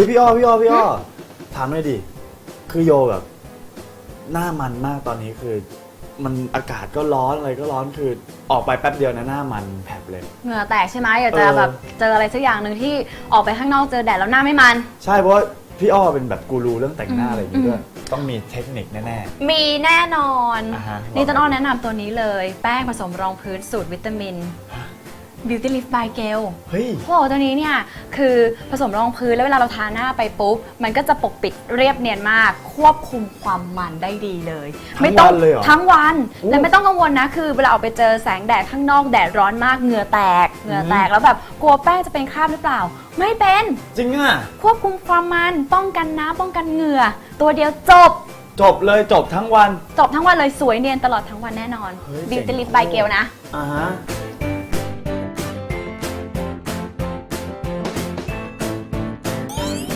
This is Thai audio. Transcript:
ฮ้ยพี่อ้อพี่อ้อพี่อ้อถามหน่อยดิคือโยแบบ หน้ามันมากตอนนี้คือ มันอากาศก็ร้อนอะไรก็ร้อนคือออกไปแป๊บเดียวนะหน้ามันแผลบเลย เหงื่อแตกใช่ไหมอยากจะเออ แบบเจออะไรสักอย่างหนึ่งที่ออกไปข้างนอกเจอแดดแล้วหน้าไม่มัน ใช่เพราะว่าพี่อ้อเป็นแบบกูรูเรื่องแต่งหน้าอืมอะไรอย่างงี้ด้วยต้องมีเทคนิคแน่ มีแน่นอน อ่าฮะนี่ต้นอ้อแนะนำตัวนี้เลย แป้งผสมรองพื้นสูตรวิตามิน Beauty Lift by Gel ๆเฮ้ย โอ้ตัวนี้เนี่ย คือผสมรองพื้นแล้วเวลาเราทาหน้าไปปุ๊บ มันก็จะปกปิดเรียบเนียนมาก ควบคุมความมันได้ดีเลย ทั้งไม่ต้องวันเลยเหรอทั้งวันอู้และไม่ต้องกังวลนะ คือเวลาออกไปเจอแสงแดดข้างนอกแดดร้อนมากเหงื่อแตกเหงื่อแตกแล้วแบบกลัวแป้งจะเป็นคราบหรือเปล่า ไม่เป็น จริงอะ ควบคุมความมันป้องกันน้ำป้องกันเหงื่อ ตัวเดียวจบ จบเลยจบทั้งวัน จบทั้งวันเลยสวยเนียนตลอดทั้งวันแน่นอน เฮ้ย Beauty เจ๋ง Lift by Gel นะ อ่าฮะ